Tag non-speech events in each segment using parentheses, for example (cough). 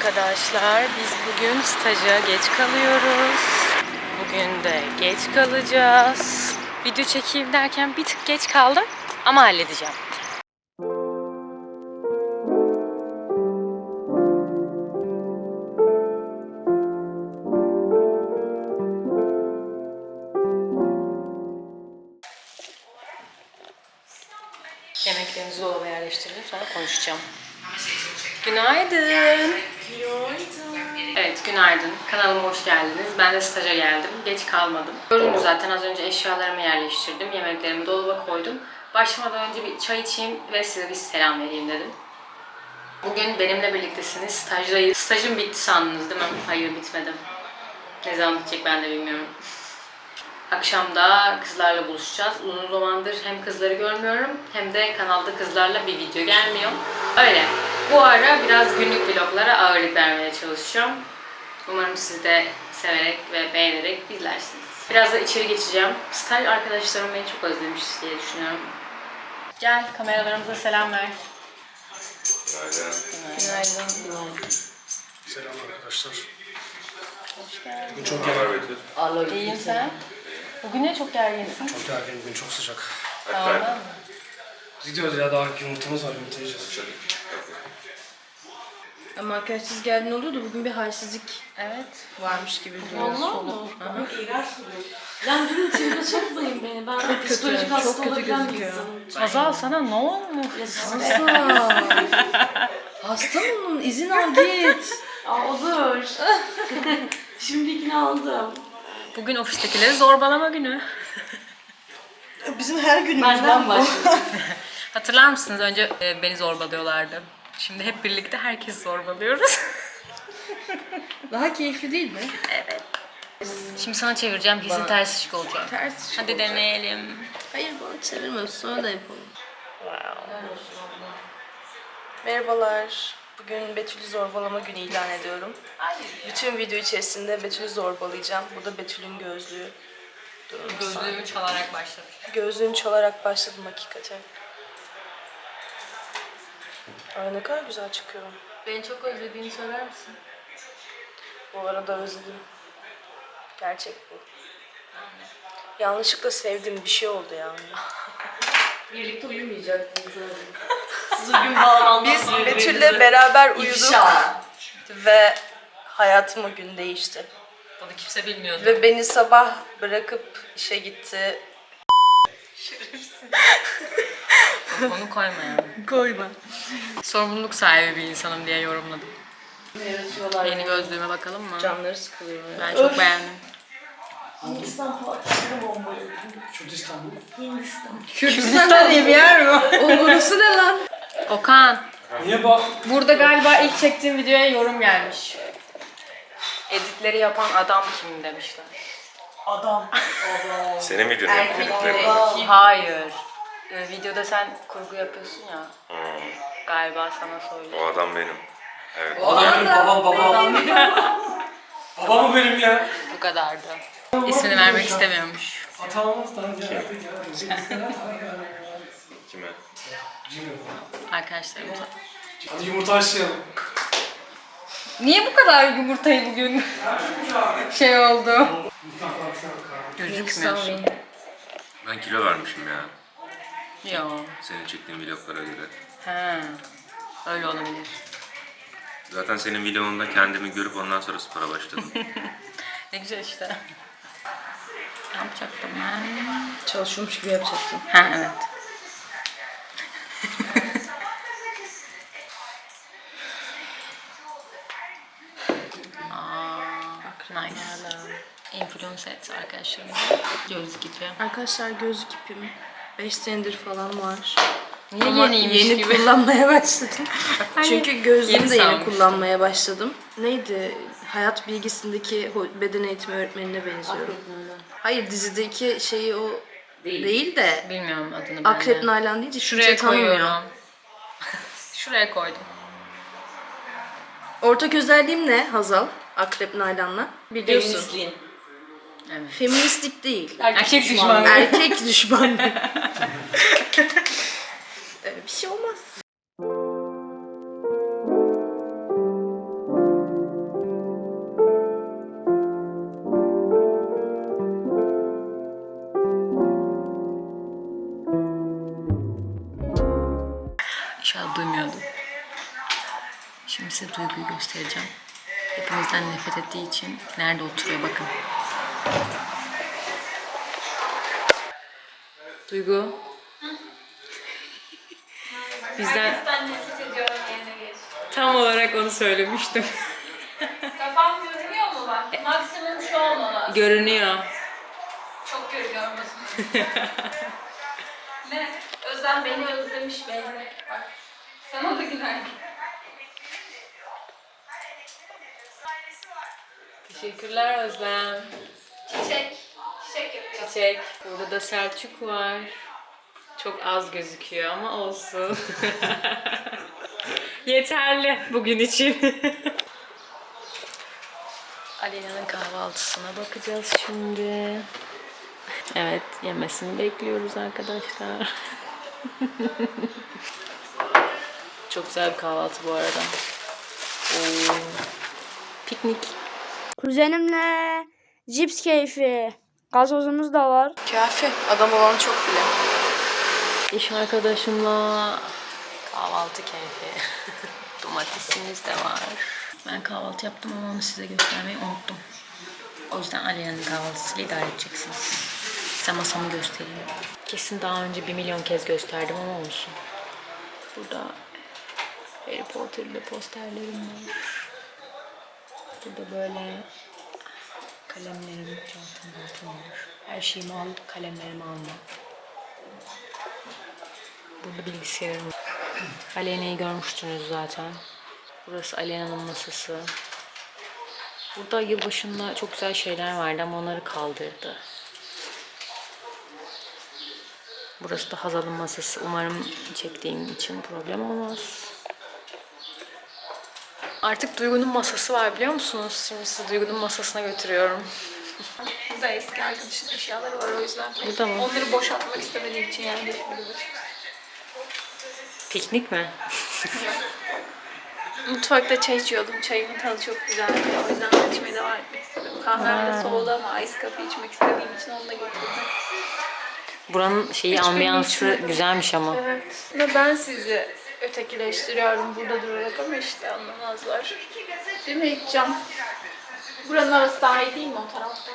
Arkadaşlar biz bugün staja geç kalıyoruz. Bugün de geç kalacağız. Video çekeyim derken bir tık geç kaldım ama halledeceğim. Yemeklerimizi dolaba yerleştirdim sonra konuşacağım. Günaydın. Evet günaydın. Kanalıma hoş geldiniz. Ben de staja geldim. Geç kalmadım. Gördünüz zaten az önce eşyalarımı yerleştirdim. Yemeklerimi dolaba koydum. Başlamadan önce bir çay içeyim ve size bir selam vereyim dedim. Bugün benimle birliktesiniz. Stajdayız. Stajım bitti sandınız değil mi? Hayır bitmedim. Ne zaman bitecek ben de bilmiyorum. Akşam da kızlarla buluşacağız. Uzun zamandır hem kızları görmüyorum hem de kanalda kızlarla bir video gelmiyor. Öyle. Bu ara biraz günlük vloglara ağırlık vermeye çalışacağım. Umarım siz de severek ve beğenerek izlersiniz. Biraz da içeri geçeceğim. Staj arkadaşlarım beni çok özlemiş diye düşünüyorum. Gel kameralarımıza selam ver. Günaydın. Selam arkadaşlar. Hoş geldin. Bugün çok gergin. İyiyim sen? Bugün ne çok gerginsin. Çok gergin, bugün çok sıcak. Tamam? Gidiyoruz ya daha yumurtamız var, yumurta yiyeceğiz. Ama arkadaşsız geldin oluyordu. Bugün bir halsizlik Evet. varmış gibi duruyoruz. Vallahi mı? Yani durun tribe sokmayın beni. Ben kötü, psikolojik çok hasta kötü olabilen bir gözüküyor. insanım. Azal sana ne olmuş? Hasta. (laughs) Hasta mı onun? İzin al git. Aa, olur. (laughs) Şimdi ikna aldım. Bugün ofistekileri zorbalama günü. Bizim her günümüz Benden başladı. (laughs) Hatırlar mısınız? Önce e, beni zorbalıyorlardı. Şimdi hep birlikte herkes zorbalıyoruz. (laughs) Daha keyifli değil mi? Şimdi sana çevireceğim. Kesin ters ışık olacak. Ters şey Hadi olacak. deneyelim. Hayır bana çevirme. Sonra da yapalım. Merhabalar. Bugün Betül'ü zorbalama günü ilan ediyorum. Bütün video içerisinde Betül'ü zorbalayacağım. Bu da Betül'ün gözlüğü. Gözlüğümü çalarak başladım. Gözlüğünü çalarak başladım hakikaten. Ay ne kadar güzel çıkıyor. Beni çok özlediğini söyler misin? Bu arada özledim. Gerçek bu. Yanlışlıkla sevdiğim bir şey oldu yani. (laughs) Birlikte uyumayacaktınız. Siz o gün bağlandınız Biz Betül'le beraber uyuduk ve hayatıma gün değişti. Bunu kimse bilmiyordu. Ve beni sabah bırakıp işe gitti. Onu koyma yani. Koyma. Sorumluluk sahibi bir insanım diye yorumladım. Yeni gözlüğüme bakalım mı? Canları sıkılıyor. Ben çok beğendim. Hindistan partisine bombayı. Kürdistan mı? Hindistan. Kürdistan diye bir yer mi? (laughs) Orası ne lan? Okan. Niye bak? Burada galiba ilk çektiğim videoya yorum gelmiş. Editleri yapan adam kim demişler. (laughs) Senin videonu yapabildiklerim. Hayır. Ee, videoda sen kurgu yapıyorsun ya. Galiba sana söylüyor. O adam benim. Evet. Adam benim babam, babam. babam mı benim ya? Bu kadardı. İsmini vermek istemiyormuş. Hatamızdan geldik ya. (laughs) Kime? Arkadaşlarımıza. Hadi yumurta haşlayalım. Niye bu kadar yumurtayı bugün şey oldu? Gözükmüyorsun. Ben kilo vermişim ya. Yo. Senin çektiğin vloglara göre. Ha. Öyle olabilir. Zaten senin videonda kendimi görüp ondan sonra spora başladım. (laughs) Ne güzel işte. Ne yapacaktım ben? Çalışıyormuş gibi yapacaktım. Ha evet. (laughs) Aa, nice. Influence et arkadaşlarımıza. Gözlük ipi. Arkadaşlar gözlük ipim 5 senedir falan var. Niye Ama yeniymiş yeni gibi? kullanmaya başladım. (laughs) Çünkü gözlüğümü de yeni kullanmaya başladım. Neydi? Hayat bilgisindeki beden eğitimi öğretmenine benziyorum. Hayır dizideki şeyi o değil, de Bilmiyorum adını ben Akrep de. Nalan deyince Şuraya tanımıyor. koyuyorum. (laughs) Şuraya koydum. Ortak özelliğim ne Hazal? Akrep Nalan'la. Biliyorsun. Feministliğin. Evet. Feministlik değil. Erkek düşmanı. Erkek düşmanlığı. (laughs) Öyle bir şey olmaz. Duymuyordum. Şimdi size duyguyu göstereceğim. Hepimizden nefret ettiği için nerede oturuyor bakın. Duygu. Bizden nefret ediyorum yerine geç. tam olarak onu söylemiştim. Kafam görünüyor mu bak? Maksimum şu olmalı. Görünüyor. Çok görünüyor musun? (laughs) ne? Özlem beni özlemiş belli. Bak. Sana da günaydın. Teşekkürler Özlem. Çiçek. Çiçek yapıyor. Çiçek. Burada da Selçuk var. Çok az gözüküyor ama olsun. (laughs) Yeterli bugün için. (laughs) Alena'nın kahvaltısına bakacağız şimdi. Evet, yemesini bekliyoruz arkadaşlar. (laughs) Çok güzel bir kahvaltı bu arada. Oo. Piknik. Kuzenimle cips keyfi. Gazozumuz da var. Kafi. Adam olan çok bile. İş arkadaşımla kahvaltı keyfi. (laughs) Domatesimiz de var. Ben kahvaltı yaptım ama onu size göstermeyi unuttum. O yüzden Alena'nın kahvaltısıyla idare edeceksiniz. Size masamı göstereyim. Kesin daha önce bir milyon kez gösterdim ama olsun. Burada Harry Potter'lı posterlerim var. Burada böyle kalemlerim, çantam var. Her şeyimi al, kalemlerimi alma. Burada bilgisayarım. Alena'yı görmüştünüz zaten. Burası Alena'nın masası. Burada yılbaşında çok güzel şeyler vardı ama onları kaldırdı. Burası da Hazal'ın masası. Umarım çektiğim için problem olmaz. Artık Duygu'nun masası var biliyor musunuz? Şimdi sizi Duygu'nun masasına götürüyorum. Burada eski arkadaşın eşyaları var o yüzden. Burada mı? Onları boşaltmak istemediğim için yani. Piknik mi? (laughs) Mutfakta çay içiyordum. Çayımın tadı çok güzeldi. O yüzden içmeye devam etmek istedim. Kahvem de soğudu ama ice coffee içmek istediğim için onu da getirdim. Buranın şeyi Hiç ambiyansı bilmiyorum. güzelmiş ama. Evet. Ve ben sizi ötekileştiriyorum burada durarak ama işte anlamazlar. Değil mi İlkcan? Buranın arası daha iyi değil mi o tarafta?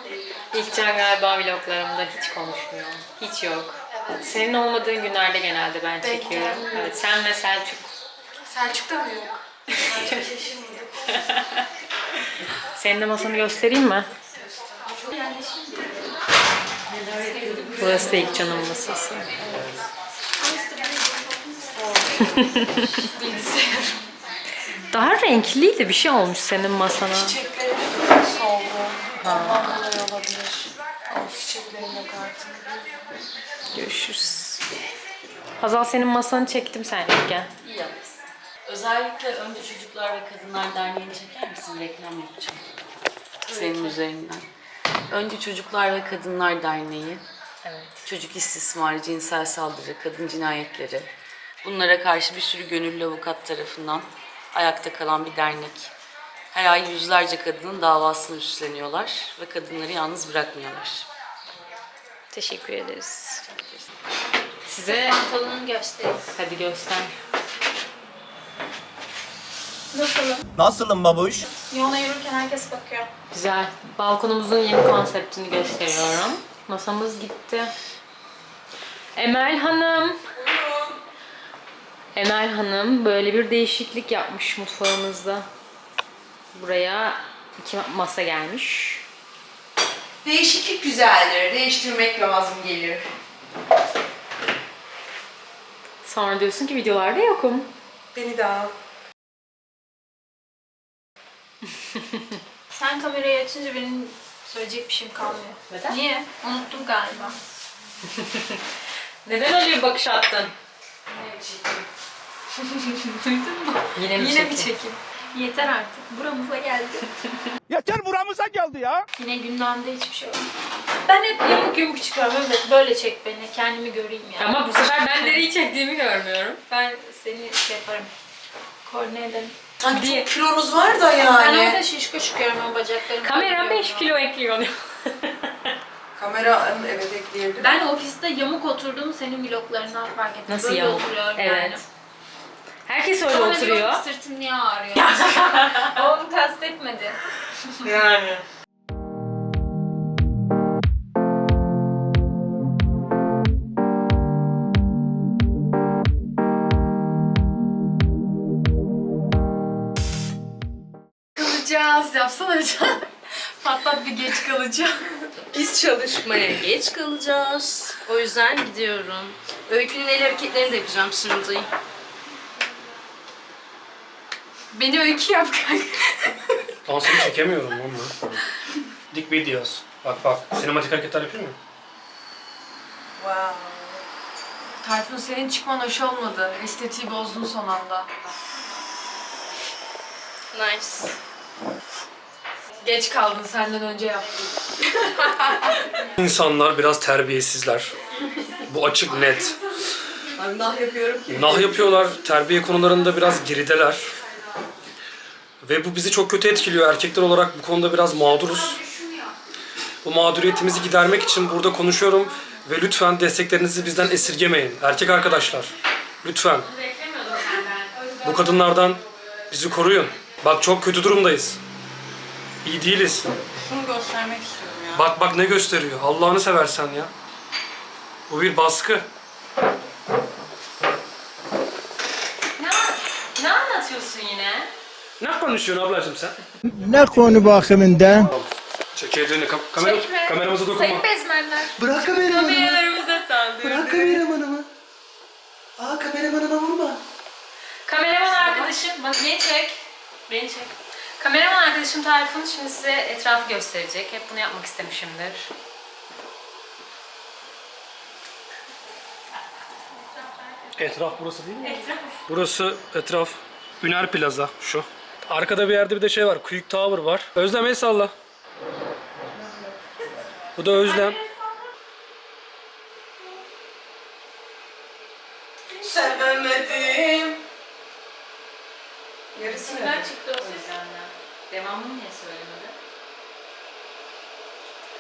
İlkcan galiba vloglarımda hiç konuşmuyor. Hiç yok. Senin olmadığın günlerde genelde ben çekiyorum. Evet, sen ve Selçuk. Selçuk'ta mı yok? (laughs) Senin de masanı göstereyim mi? Burası da İlkcan'ın masası. (laughs) Daha renkliydi bir şey olmuş senin masana. Çiçeklerim soldu. Ondan dolayı olabilir. Of çiçeklerim yok artık. Görüşürüz. Hazal senin masanı çektim sen yokken. İyi yapmışsın. Özellikle Önce Çocuklar ve Kadınlar Derneği'ni çeker misin? Reklam yapacağım. Senin üzerinden. Önce Çocuklar ve Kadınlar Derneği. Evet. Çocuk istismarı, cinsel saldırı, kadın cinayetleri. Bunlara karşı bir sürü gönüllü avukat tarafından ayakta kalan bir dernek. Her ay yüzlerce kadının davasını üstleniyorlar ve kadınları yalnız bırakmıyorlar. Teşekkür ederiz. Size pantolonunu göstereyim. hadi göster. Nasılım? Nasılım babuş? Yola yürürken herkes bakıyor. Güzel. Balkonumuzun yeni konseptini gösteriyorum. Masamız gitti. Emel Hanım. Emel Hanım böyle bir değişiklik yapmış mutfağımızda. Buraya iki masa gelmiş. Değişiklik güzeldir. Değiştirmek lazım gelir. Sonra diyorsun ki videolarda yokum. Beni de al. (laughs) Sen kamerayı açınca benim söyleyecek bir şeyim kalmıyor. Neden? Niye? Unuttum galiba. (laughs) Neden öyle bir bakış attın? Duydun mu? Yine (laughs) Yine mi çekim? Yeter artık. Buramıza geldi. (laughs) Yeter buramıza geldi ya. Yine gündemde hiçbir şey yok. Ben hep yamuk yumuk çıkıyorum. Evet böyle çek beni. Kendimi göreyim yani. Ama bu sefer ben nereyi çektiğimi görmüyorum. Ben seni şey yaparım. Koordine ederim. Sanki çok kilonuz var da Ben yani. orada şişko çıkıyorum ben bacaklarımı. Kamera kaldırıyorum. 5 kilo ekliyor. (laughs) Kamera evet ekleyebilirim. Ben ofiste yamuk oturdum senin vloglarından fark ettim. Nasıl Böyle yamuk? oturuyorum Evet. Herkes öyle Sonra oturuyor. ki, Sırtım niye ağrıyor? (laughs) onu kastetmedi. Yani. Kalacağız. Yapsana Can. (laughs) Patlat bir geç kalacağım. Biz çalışmaya geç kalacağız. O yüzden gidiyorum. Öykünün el hareketlerini de yapacağım şimdi. Beni öykü yap kanka. Dansını çekemiyorum lan ben. Dik videos. Bak bak. Sinematik hareketler yapayım mı? Tayfun senin çıkman hoş olmadı. Estetiği bozdun son anda. Nice. Geç kaldın senden önce yaptım. (laughs) İnsanlar biraz terbiyesizler. Bu açık net. Ben nah yapıyorum ki. Nah yapıyorlar. Terbiye konularında biraz gerideler. Ve bu bizi çok kötü etkiliyor. Erkekler olarak bu konuda biraz mağduruz. Bu mağduriyetimizi gidermek için burada konuşuyorum. Ve lütfen desteklerinizi bizden esirgemeyin. Erkek arkadaşlar. Lütfen. Bu kadınlardan bizi koruyun. Bak çok kötü durumdayız. İyi değiliz. Şunu göstermek istiyorum ya. Bak bak ne gösteriyor. Allah'ını seversen ya. Bu bir baskı. Ne, ne anlatıyorsun yine? Ne konuşuyorsun ablacığım sen? Ne konu bakımından? Çekirdeğini kam kamera Çekme. kameramıza dokunma. Sayın bezmenler. Bırak kameramanımı. Kameralarımıza saldırdı. Bırak kameramanımı. Aa kameramanıma vurma. Kameraman arkadaşım, bak beni çek. Beni çek. Kameraman arkadaşım Tayfun şimdi size etrafı gösterecek. Hep bunu yapmak istemişimdir. Etraf burası değil mi? Etraf. Burası etraf. Üner Plaza şu. Arkada bir yerde bir de şey var. Quick Tower var. Özlem el salla. Bu da Özlem. Sevemedim. Yarısı Kimler çıktı o Özlem'den? Devamını niye söylemedi?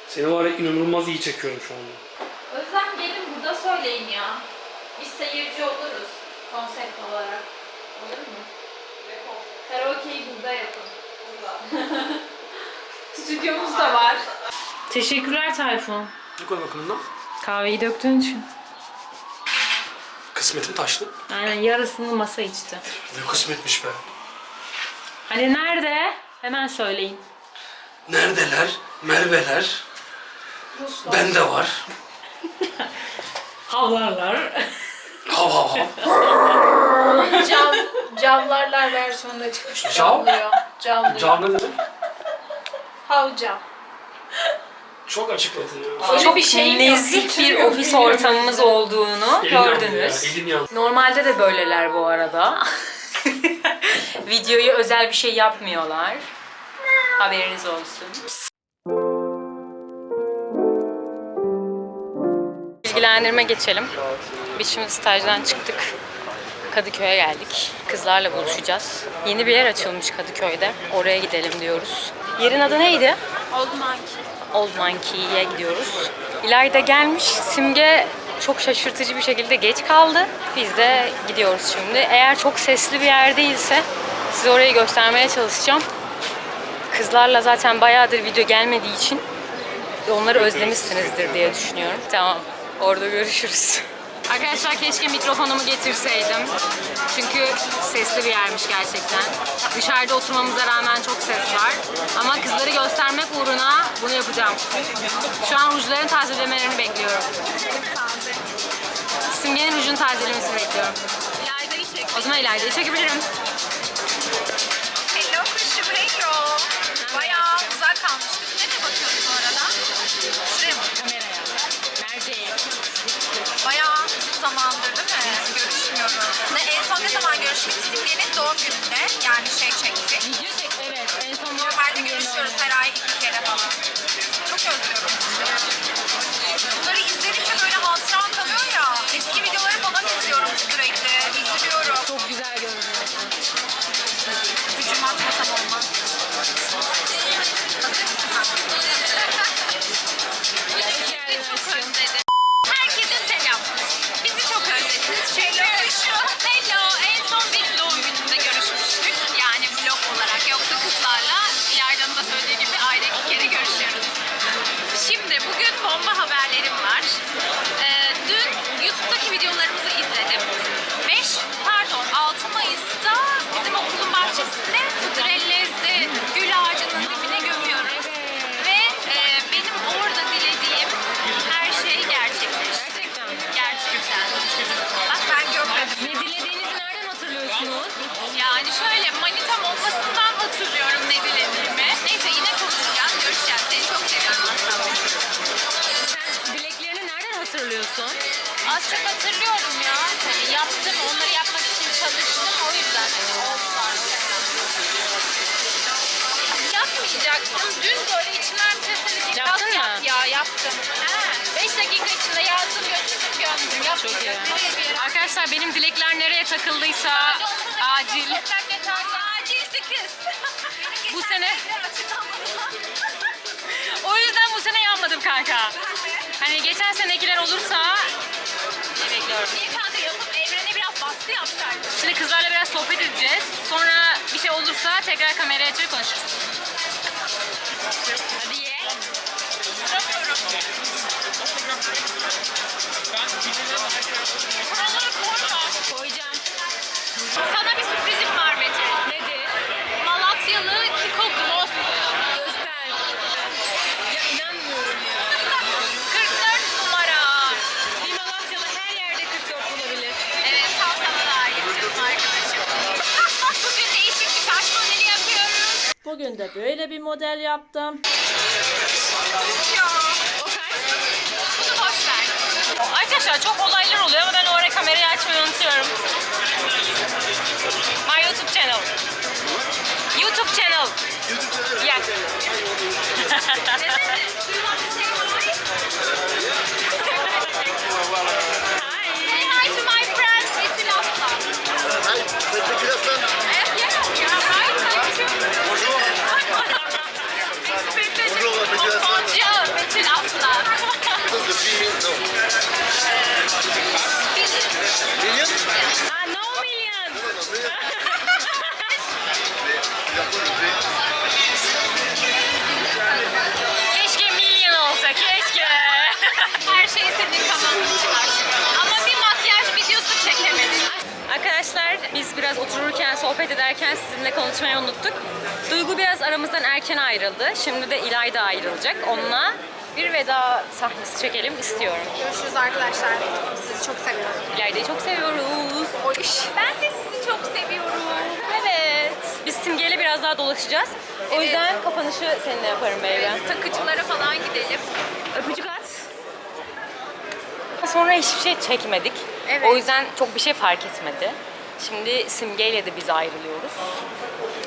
Seni var ya inanılmaz iyi çekiyorum şu anda. Özlem gelin burada söyleyin ya. Biz seyirci oluruz konsept olarak. Olur mu? Karaoke'yi burada yapın. Burada. (laughs) Stüdyomuz da var. Teşekkürler Tayfun. Ne koy bakalım lan. Kahveyi döktüğün için. Kısmetim taştı. Aynen yarısını masa içti. Ne kısmetmiş be. Hani nerede? Hemen söyleyin. Neredeler? Merveler. Ben de var. (laughs) Havlarlar. Hav hav hav. (laughs) Cam, camlarlar versiyonda çıkmış. Cam? Camlıyor. Camlıyor. Cam ne demek? Hav cam. Çok açıkladın ya. Çok bir şeyim yok, nezih bir ofis ortamımız olduğunu Elim yandı ya, gördünüz. Elim yandı. Normalde de böyleler bu arada. (laughs) Videoyu özel bir şey yapmıyorlar. Haberiniz olsun. Bilgilendirme geçelim. Biz şimdi stajdan çıktık. Kadıköy'e geldik. Kızlarla buluşacağız. Yeni bir yer açılmış Kadıköy'de. Oraya gidelim diyoruz. Yerin adı neydi? Oldu manki. Old Monkey'ye gidiyoruz. İlayda gelmiş. Simge çok şaşırtıcı bir şekilde geç kaldı. Biz de gidiyoruz şimdi. Eğer çok sesli bir yer değilse size orayı göstermeye çalışacağım. Kızlarla zaten bayağıdır video gelmediği için onları özlemişsinizdir diye düşünüyorum. Tamam. Orada görüşürüz. (laughs) Arkadaşlar keşke mikrofonumu getirseydim. Çünkü sesli bir yermiş gerçekten. Dışarıda oturmamıza rağmen çok ses var. Ama kızları göstermek uğruna bunu yapacağım. Şu an rujların tazelemelerini bekliyorum. Simge'nin rujun tazelemesini bekliyorum. O zaman İlayda'yı çekebilirim. Arkadaşlar benim dilekler nereye takıldıysa acil. Acil 8. Bu sene o yüzden bu sene yanmadım kanka. Hani geçen senekiler olursa ne bekliyorum. Niye kanka yapıp evrene biraz baskı yapsaydın? Şimdi kızlarla biraz sohbet edeceğiz. Sonra bir şey olursa tekrar kameraya açıp konuşuruz. Hadi ye. Buraları koyma. Koyacağım. Sana bir sürprizim var Bugün de böyle bir model yaptım. Bunu boş ver. Arkadaşlar çok olaylar oluyor ama ben o ara kamerayı açmayı unutuyorum. My YouTube channel. YouTube channel. Yeah. (laughs) otururken, sohbet ederken sizinle konuşmayı unuttuk. Duygu biraz aramızdan erken ayrıldı. Şimdi de İlay da ayrılacak. Onunla bir veda sahnesi çekelim istiyorum. Görüşürüz arkadaşlar. Sizi çok seviyorum. İlayda'yı çok seviyoruz. Ben de sizi çok seviyorum. Evet. Biz Simge'yle biraz daha dolaşacağız. O yüzden kapanışı seninle yaparım baby. Takıcılara falan gidelim. Öpücük at. Sonra hiçbir şey çekmedik. Evet. O yüzden çok bir şey fark etmedi. Şimdi Simge'yle de biz ayrılıyoruz.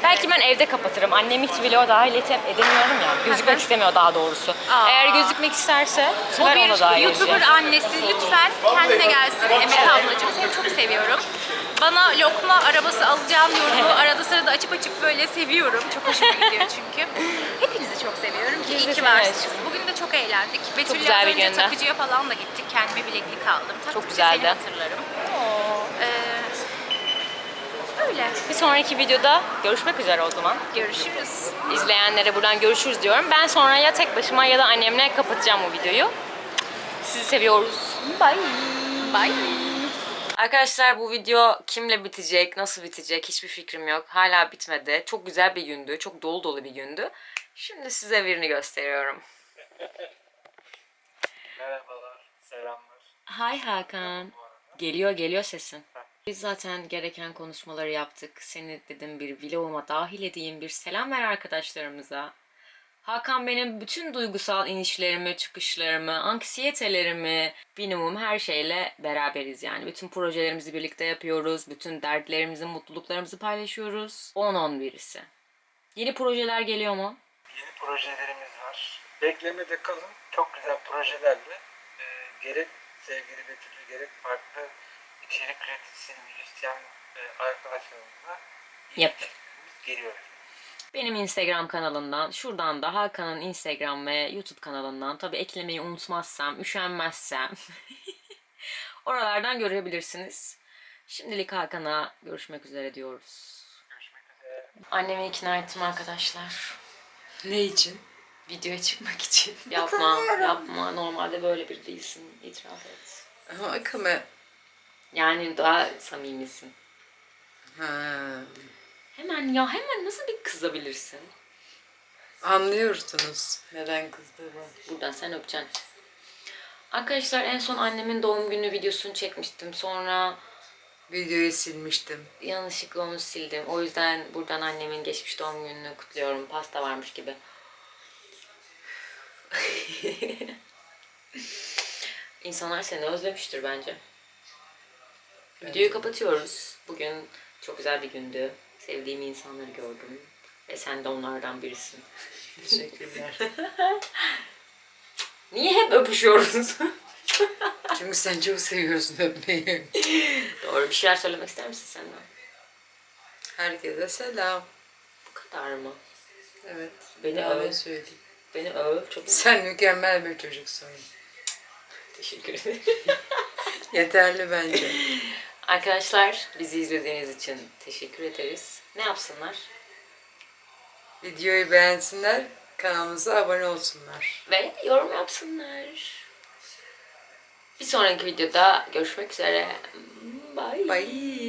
Belki ben evde kapatırım. Annem hiç vloga dahil etem- edemiyorum ya. Gözükmek istemiyor daha doğrusu. Aa. Eğer gözükmek isterse bu O sefer ona dahil bir YouTuber annesi. Lütfen kendine gelsin Emek ablacığım. Seni çok seviyorum. Bana lokma arabası alacağım yorumu arada sırada açıp açıp böyle seviyorum. Çok hoşuma gidiyor çünkü. Hepinizi çok seviyorum Biz de iyi ki seni varsınız. aşkım. Bugün de çok eğlendik. Betül'le güzel az bir önce gündü. takıcıya falan da gittik. Kendime bileklik aldım. Taktıkça güzeldi. seni hatırlarım. Ee, öyle. Bir sonraki videoda görüşmek üzere o zaman. Görüşürüz. İzleyenlere buradan görüşürüz diyorum. Ben sonra ya tek başıma ya da annemle kapatacağım bu videoyu. Sizi seviyoruz. Bye. Bye. Arkadaşlar bu video kimle bitecek, nasıl bitecek hiçbir fikrim yok. Hala bitmedi. Çok güzel bir gündü. Çok dolu dolu bir gündü. Şimdi size birini gösteriyorum. Merhabalar, selamlar. Hay Hakan. Geliyor geliyor sesin. Biz zaten gereken konuşmaları yaptık. Seni dedim bir vloguma dahil edeyim. Bir selam ver arkadaşlarımıza. Hakan benim bütün duygusal inişlerimi, çıkışlarımı, anksiyetelerimi, minimum her şeyle beraberiz yani. Bütün projelerimizi birlikte yapıyoruz. Bütün dertlerimizi, mutluluklarımızı paylaşıyoruz. 10-10 birisi. Yeni projeler geliyor mu? Yeni projelerimiz var. Beklemede kalın. Çok güzel projelerle e, gerek sevgili Betül'ü gerek farklı içerik üreticisi, müzisyen e, Yap. işlerimiz geliyor. Benim Instagram kanalından, şuradan da Hakan'ın Instagram ve YouTube kanalından tabi eklemeyi unutmazsam, üşenmezsem (laughs) oralardan görebilirsiniz. Şimdilik Hakan'a görüşmek üzere diyoruz. Görüşmek üzere. Annemi ikna ettim arkadaşlar. Ne için? Videoya çıkmak için. (laughs) Yapma, yapma. Normalde böyle bir değilsin. İtiraf et. Akame. Yani daha samimisin. Ha. Hemen ya hemen nasıl bir kızabilirsin? Anlıyorsunuz neden kızdığımı. Buradan sen öpeceksin. Arkadaşlar en son annemin doğum günü videosunu çekmiştim. Sonra Videoyu silmiştim. yanlışlıkla onu sildim. O yüzden buradan annemin geçmiş doğum gününü kutluyorum. Pasta varmış gibi. (laughs) İnsanlar seni özlemiştir bence. Videoyu kapatıyoruz. Bugün çok güzel bir gündü. Sevdiğim insanları gördüm. Ve sen de onlardan birisin. Teşekkürler. (laughs) Niye hep öpüşüyoruz? (laughs) Çünkü sen çok seviyorsun öpmeyi. Doğru bir şeyler söylemek ister misin sen de? Herkese selam. Bu kadar mı? Evet. Beni öv. söyleyeyim. Beni öv. Çok Sen mükemmel bir çocuksun. teşekkür ederim. (laughs) Yeterli bence. Arkadaşlar bizi izlediğiniz için teşekkür ederiz. Ne yapsınlar? Videoyu beğensinler, kanalımıza abone olsunlar. Ve yorum yapsınlar. Bir sonraki videoda görüşmek üzere. Bye. Bye.